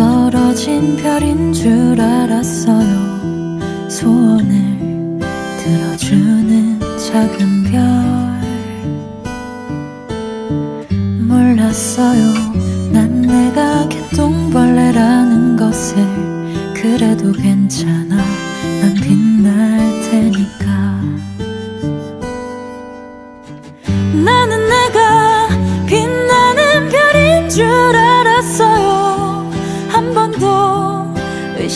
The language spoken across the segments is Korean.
떨어진 별인 줄 알았어요. 소원을 들어주는 작은 별. 몰랐어요. 난 내가 개똥벌레라는 것을. 그래도 괜찮아. 난 빛날 테니까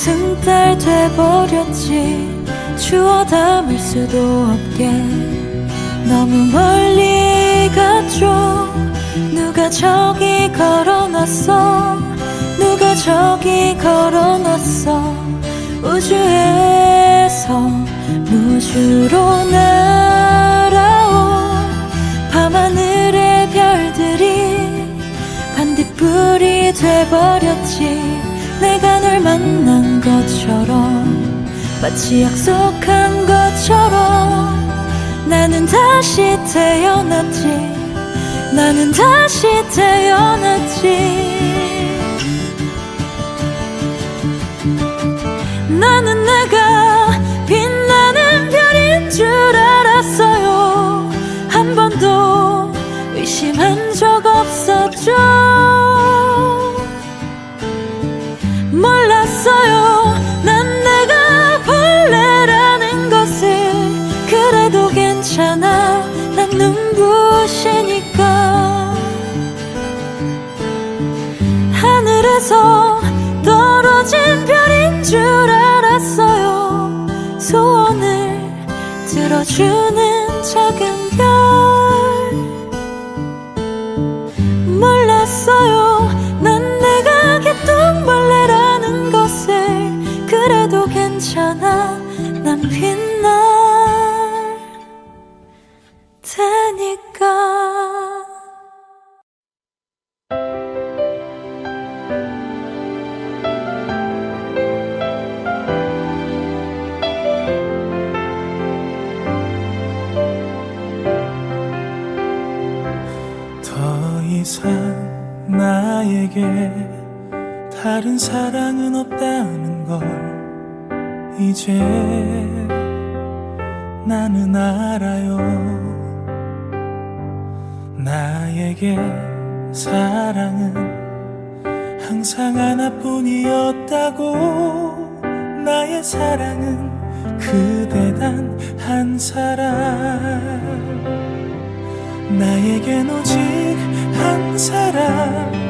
승달 돼버렸지. 주워 담을 수도 없게. 너무 멀리 갔죠 누가 저기 걸어놨어? 누가 저기 걸어놨어? 우주에서 무주로 날아온 밤하늘의 별들이 반딧불이 돼버렸지. 내가 널 만난 것처럼 마치 약속한 것처럼 나는 다시 태어났지 나는 다시 태어났지 하늘에서 떨어진 별인 줄 알았어요. 소원을 들어주는 작은 별 사랑은 없다는 걸 이제 나는 알아요. 나에게 사랑은 항상 하나뿐이었다고. 나의 사랑은 그대 단 한 사람. 나에겐 오직 한 사람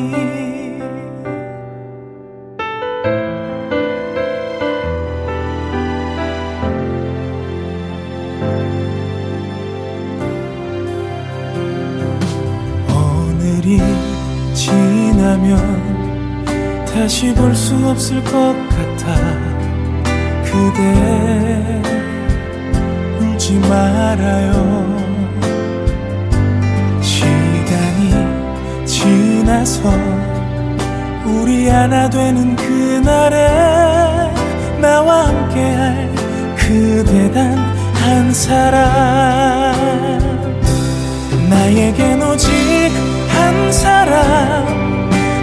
없을 것 같아. 그대 울지 말아요. 시간이 지나서 우리 하나 되는 그날에 나와 함께할 그대 단 한 사람. 나에겐 오직 한 사람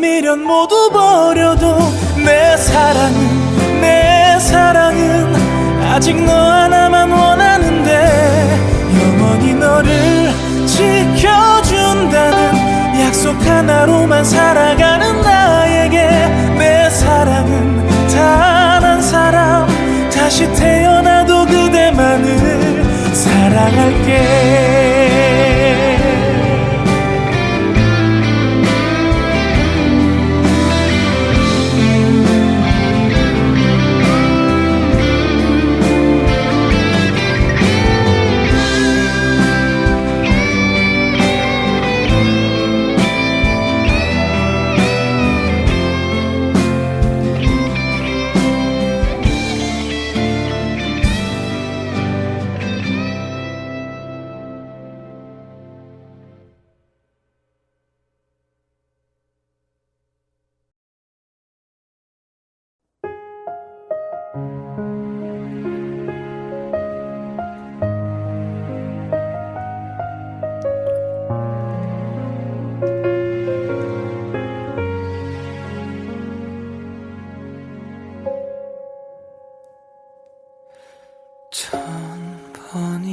미련 모두 버려도 내 사랑은 내 사랑은 아직 너 하나만 원하는데 영원히 너를 지켜준다는 약속 하나로만 살아가는 나에게 내 사랑은 단 한 사람 다시 태어나도 그대만을 사랑할게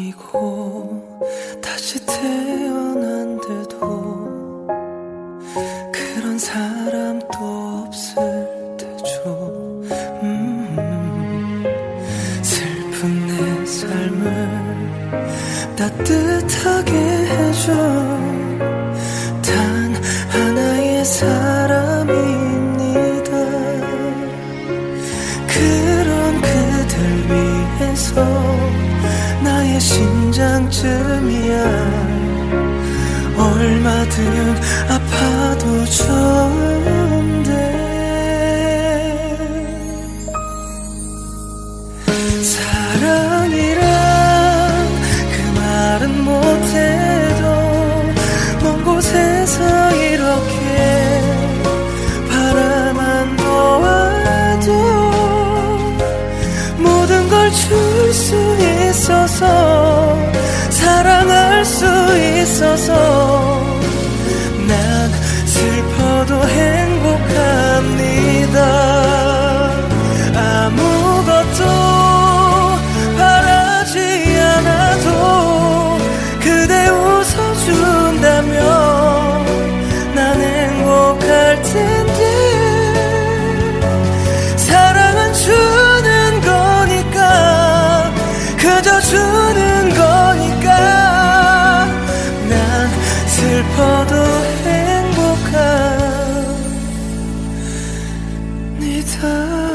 번이고 다시 태어난데도 그런 사람도 없을 테죠. 음, 슬픈 내 삶을 따뜻하게 해줘. 단 하나의 사람 있어서 사랑할 수 있어서 的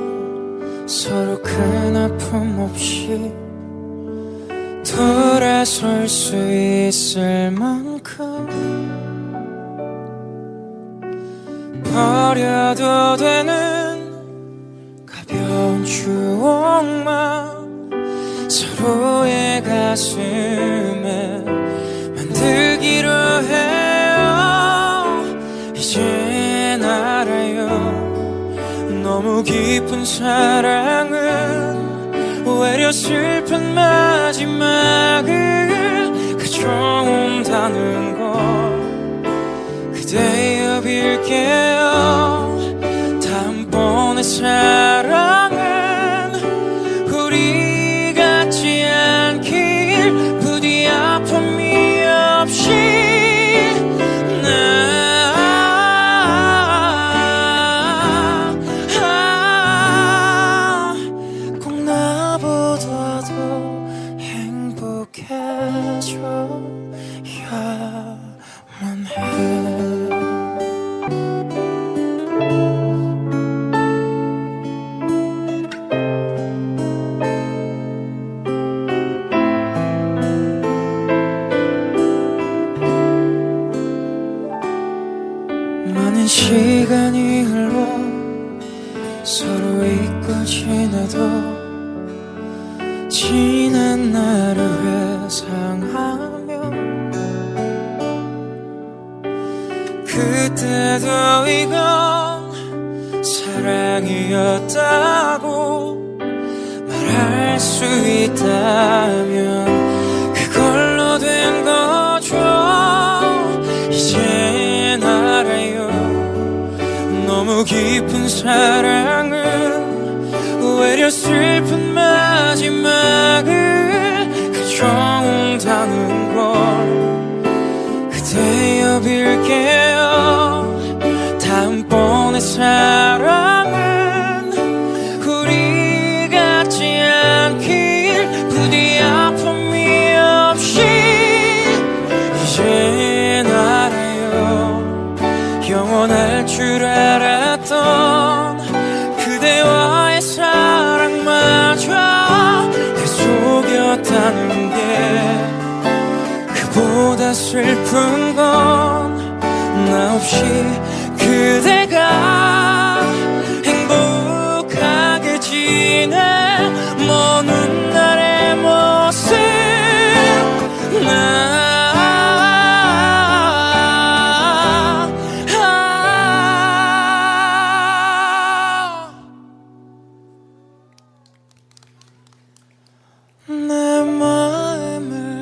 서로 큰 아픔 없이 돌아설 수 있을 만큼 버려도 되는 가벼운 추억만 서로의 가슴에 만들기로 해 너무 깊은 사랑은 오히려 슬픈 마지막을 가져온다는 걸 그대여 빌게요. 다음번의 사 시간이 흘러 서로 잊고 지나도 지난 날을 회상하며 그때도 이건 사랑이었다고 말할 수 있다면 사랑은 오히려 슬픈 없이 그대가